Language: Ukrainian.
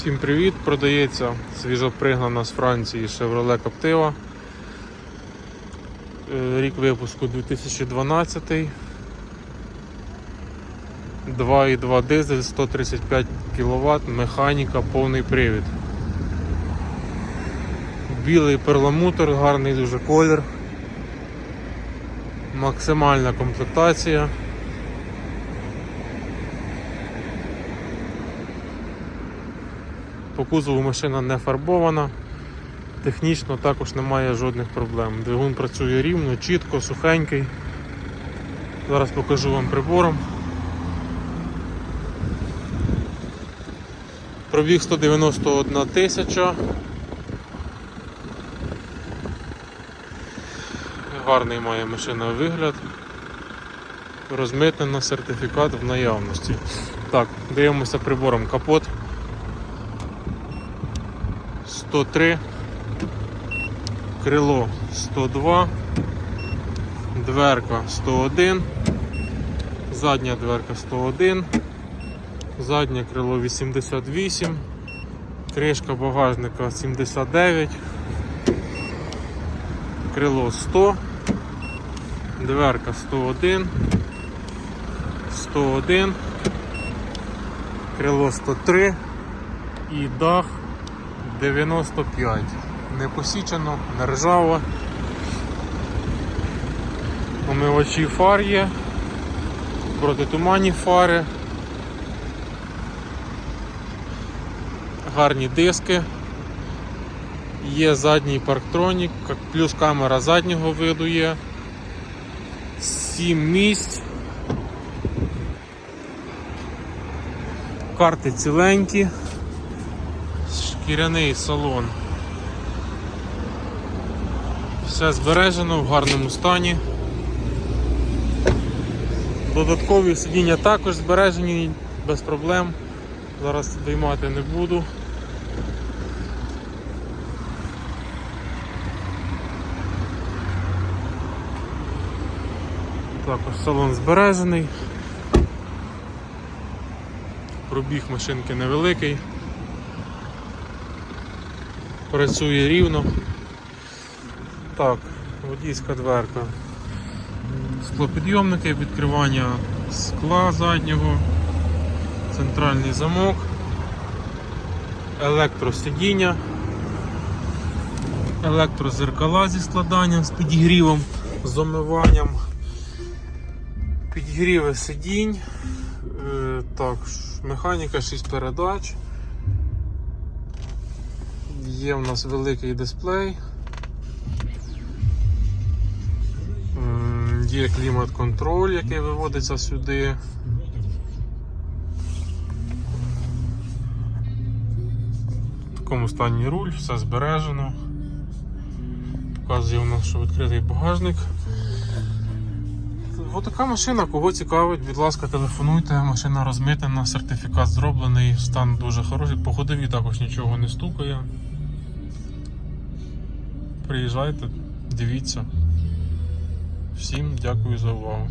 Всім привіт! Продається свіжопригнана з Франції Chevrolet Captiva. Е, Рік випуску 2012. 2,2 дизель, 135 кВт, механіка, повний привід. Білий перламутр, гарний дуже колір. Максимальна комплектація. По кузову машина не фарбована. Технічно також немає жодних проблем. Двигун працює рівно, чітко, сухенький. Зараз покажу вам прибором. Пробіг 191 тисяча. Гарний має машина вигляд. Розмитнена сертифікат в наявності. Так, дивимося прибором капот. 103, крило 102, дверка 101, задня дверка 101, заднє крило 88, кришка багажника 79, крило 100, дверка 101, 101, крило 103 і дах 95. Не посічено, не ржаво. Омивачі фар є, протитуманні фари, гарні диски, є задній парктронік, плюс камера заднього виду є, 7 місць. Карти ціленькі шкіряний салон. Все збережено в гарному стані. Додаткові сидіння також збережені без проблем. Зараз виймати не буду. Також салон збережений. Пробіг машинки невеликий працює рівно. Так, водійська дверка. Склопідйомники, відкривання скла заднього, центральний замок, електросидіння, електрозеркала зі складанням, з підігрівом, з омиванням, підігріви сидінь, Е, так, механіка 6 передач. Є в нас великий дисплей. Є клімат-контроль, який виводиться сюди. В такому стані руль, все збережено. Показує у нас, що відкритий багажник. Ось така машина, кого цікавить, будь ласка, телефонуйте, машина розмитена, сертифікат зроблений, стан дуже хороший, по ходові також нічого не стукає. Приїжджайте, дивіться. Всім дякую за увагу.